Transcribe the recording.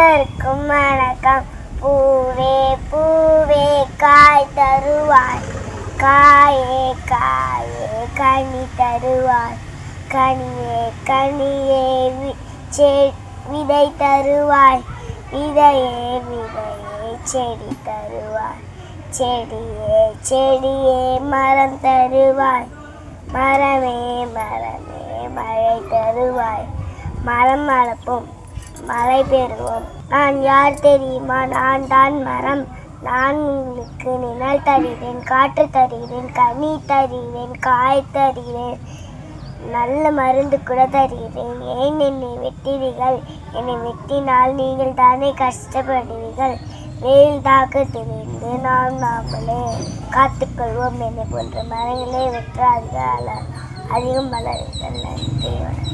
அனைவருக்கும் வணக்கம். பூவே பூவே காய் தருவாய். காயே காயே கனி தருவாய். கனியே கனியே விதை தருவாய். விதையே விதையே செடி தருவாய். செடியே செடியே மரம் தருவாய். மரமே மரமே மழை தருவாய். மரம் வளர்ப்போம். மழை பெறுவோம் நான் யார் தெரியுமா? நான் தான் மரம். நான் உங்களுக்கு நிழல் தருகிறேன் காற்று தருகிறேன் கனி தருகிறேன் காய் தருகிறேன். நல்ல மருந்து கூட தருகிறேன். ஏன் என்னை வெட்டினீர்கள் என்னை வெட்டினால் நீங்கள் தானே கஷ்டப்படுவீர்கள்? வெயில் தாக்கத்திலிருந்து நாம் நாமளே காத்துக்கொள்வோம். என்னை போன்ற மரங்களே வெற்றார்கள் அதிகம் வளருங்கள் நன்றி வணக்கம்